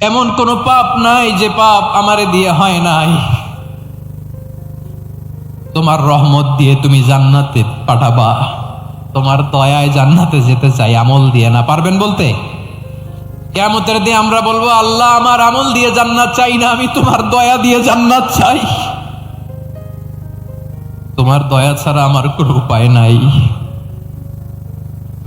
এমন কোনো পাপ নাই যে পাপ আমারে দিয়ে হয় নাই। তোমার রহমত দিয়ে তুমি জান্নাতে পাঠাবা। তোমার দয়ায় জান্নাতে যেতে চাই, আমল দিয়ে না। পারবেন বলতে? কেমতের দিয়ে আমরা বলব, আল্লাহ আমার আমল দিয়ে জান্নাত চাই না, আমি তোমার দয়া দিয়ে জান্নাত চাই। তোমার দয়া ছাড়া আমার কোনো উপায় নাই।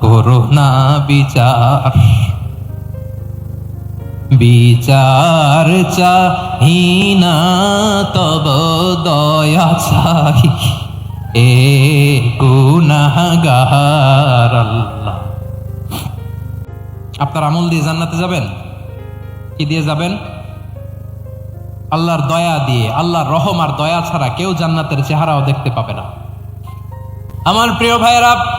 করোনা বিচার। বিচার চাহিনা, তব দয়া চাই। এ গুনাহগার আল্লাহ। আপনার আমল দিয়ে জান্নাতে যাবেন? কি দিয়ে যাবেন? আল্লাহর দয়া দিয়ে, আল্লাহর রহম আর দয়া ছাড়া কেউ জান্নাতের চেহারাও দেখতে পাবে না। আমার প্রিয় ভাইয়েরা